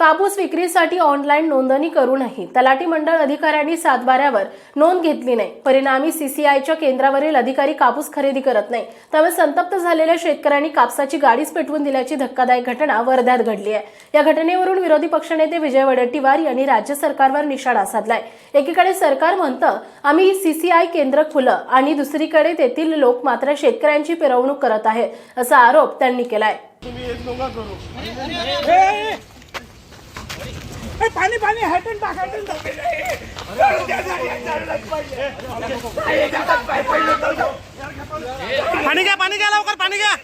कापूस विक्रीसाठी ऑनलाईन नोंदणी करूनही तलाठी मंडळ अधिकाऱ्यांनी सातबाऱ्यावर नोंद घेतली नाही. परिणामी सीसीआयच्या केंद्रावरील अधिकारी कापूस खरेदी करत नाही. त्यामुळे संतप्त झालेल्या शेतकऱ्यांनी कापसाची गाडीच पेटवून दिल्याची धक्कादायक घटना वर्ध्यात घडली आहे. या घटनेवरून विरोधी पक्षनेते विजय वडेट्टीवार यांनी राज्य सरकारवर निशाणा साधलाय. एकीकडे सरकार म्हणतं आम्ही सीसीआय केंद्र खुलं आणि दुसरीकडे तेथील लोक मात्र शेतकऱ्यांची पिरवणूक करत आहेत असा आरोप त्यांनी केलाय. पाणी पाणी हटून टाक हटून पाणी घ्या पाणी घ्या लवकर पाणी घ्या.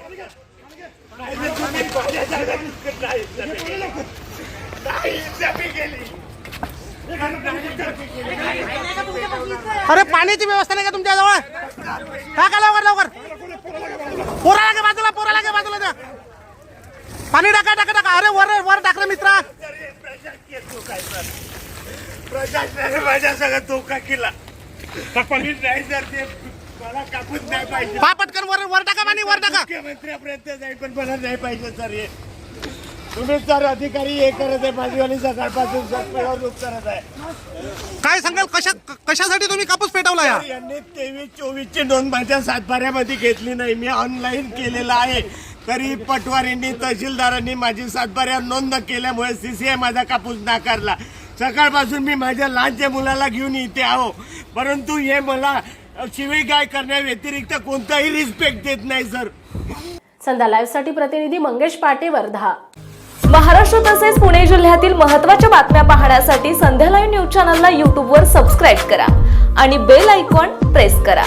अरे पाण्याची व्यवस्था नाही का तुमच्या जवळ टाका लवकर लवकर. पोराला घे बाजूला पोराला घे बाजूला द्या पाणी टाका टाका टाका. अरे वर वर टाकलं मित्रा. प्रशासनाने माझ्या सगळं धोका केला मी नाही जर ते मला कापूस नाही पाहिजे पा पटकन वर वर टाका पाणी वर टाका. मुख्यमंत्र्यापर्यंत जाईल पण मला नाही पाहिजे सर हे. तुम्ही सर अधिकारी हे करत आहे भाजीवाली सकाळपासून करत आहे. काय सांगाल कशा कशासाठी तुम्ही कापूस पेटवला या? यांनी तेवीस चोवीस ची नोंद माझ्या सातबाऱ्यामध्ये घेतली नाही. मी ऑनलाईन केलेलं आहे. तरी पटवारींनी तहसीलदारांनी माझी सातबाऱ्या नोंद न केल्यामुळे सीसीआय माझा कापूस नाकारला. सकाळपासून मी माझ्या लहानच्या मुलाला घेऊन इथे आहो. परंतु हे मला शिवीगाय करण्याव्यतिरिक्त कोणताही रिस्पेक्ट देत नाही सर संध्या लाईव्हसाठी प्रतिनिधी मंगेश पाटे वर्धा. महाराष्ट्र तसेच पुणे जिल्ह्यातील महत्त्वाच्या बातम्या पाहण्यासाठी संध्या लाईव्ह न्यूज चॅनलला यूट्यूबवर सबस्क्राईब करा आणि बेल आयकॉन प्रेस करा.